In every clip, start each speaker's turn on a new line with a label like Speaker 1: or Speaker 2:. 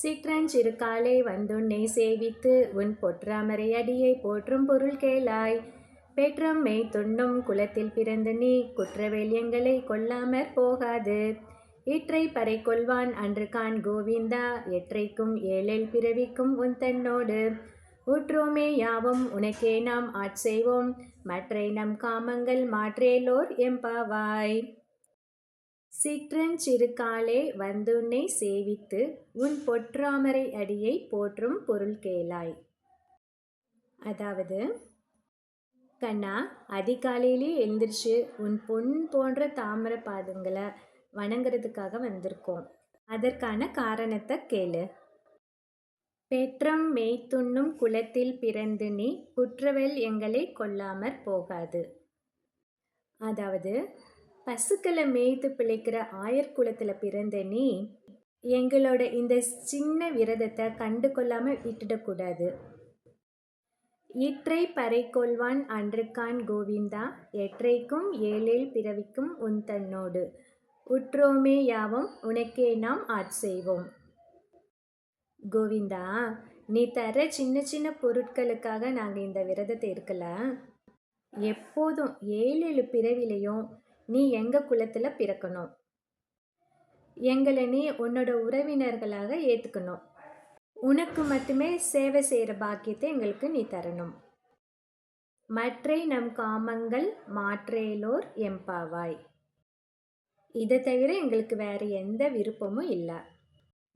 Speaker 1: சிற்றஞ்சிறு காலை வந்துன்னை சேவித்து உன் பொற்றாமரை அடியை போற்றும் பொருள் கேளாய். பெற்றம் மெய் துண்ணும் குலத்தில் பிறந்து நீ குற்றவேலியங்களை கொல்லாமற் போகாது. இற்றை பறை கொள்வான் அன்று கான் கோவிந்தா எற்றைக்கும் ஏழில் பிறவிக்கும் உன் தன்னோடு. உற்றோமே யாவும் உனக்கே நாம் ஆட்செய்வோம் மற்றை நம் காமங்கள் மாற்றேலோர் எம்பாவாய் சிற்றஞ்சிறுகாலே வந்துன்னை சேவித்து உன் பொற்றாமரை அடியை போற்றும் பொருள் கேளாய். அதாவது கண்ணா அதிகாலையிலே எழுந்திரிச்சு உன் பொன் போன்ற தாமர பாதங்களை வணங்குறதுக்காக வந்திருக்கோம். அதற்கான காரணத்தை கேளு. பெற்றம் மெய்த்துண்ணும் குலத்தில் பிறந்து நீ குற்றவெல் எங்களை கொல்லாமற் போகாது. அதாவது பசுக்களை மேய்த்து பிழைக்கிற ஆயர் குலத்தில் பிறந்த நீ எங்களோட இந்த சின்ன விரதத்தை கண்டு கொள்ளாமல் விட்டுடக்கூடாது இற்றை பறை கொள்வான் அன்றுக்கான் கோவிந்தா எற்றைக்கும் ஏழில் பிறவிக்கும் உன் தன்னோடு. உற்றோமே யாவும் உனக்கே நாம் ஆட்செய்வோம் கோவிந்தா நீ தர சின்ன சின்ன பொருட்களுக்காக நாங்கள் இந்த விரதத்தை இருக்கல? எப்போதும் ஏழு ஏழு பிறவிலையும் நீ எங்கள் குலத்தில் பிறக்கணும்? எங்களை நீ உன்னோட உறவினர்களாக ஏற்றுக்கணும் உனக்கு மட்டுமே சேவை செய்கிற பாக்கியத்தை எங்களுக்கு நீ தரணும். மற்றை நம் காமங்கள் மாற்றேலோர் எம்பாவாய். இதை தவிர எங்களுக்கு வேறு எந்த விருப்பமும் இல்லை.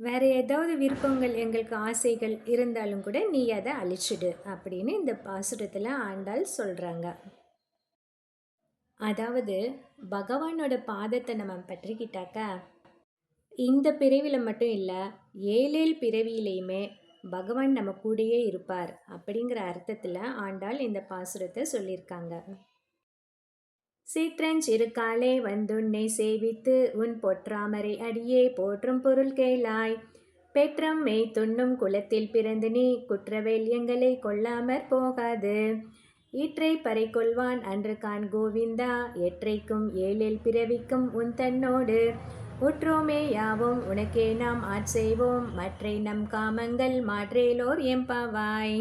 Speaker 1: வேறு ஏதாவது விருப்பங்கள் எங்களுக்கு ஆசைகள் இருந்தாலும் கூட நீ அதை அழிச்சிடு அப்படின்னு இந்த பாசுரத்தில் ஆண்டாள் சொல்கிறாங்க அதாவது பகவானோட பாதத்தை நம்ம பற்றிக்கிட்டாக்கா இந்த பிறவியில் மட்டும் இல்லை ஏழேழு பிறவியிலையுமே பகவான் நம்ம கூடயே இருப்பார் அப்படிங்கிற அர்த்தத்தில் ஆண்டாள் இந்த பாசுரத்தை சொல்லியிருக்காங்க. சீற்றஞ்சிறு காலே வந்துன்னை சேவித்து உன் பொற்றாமரை அடியே போற்றும் பொருள் கேளாய். பெற்றம் மெய் துண்ணும் குலத்தில் பிறந்து நீ குற்றவேல் எங்களை கொள்ளாமற் போகாது. ஈற்றை பறை கொள்வான் அன்று கான் கோவிந்தா எற்றைக்கும் ஏழில் பிறவிக்கும் உன் தன்னோடு உற்றோமே யாவும் உனக்கே நாம் ஆட்செய்வோம் மற்றை நம் காமங்கள் மாற்றேலோர் எம்பாவாய்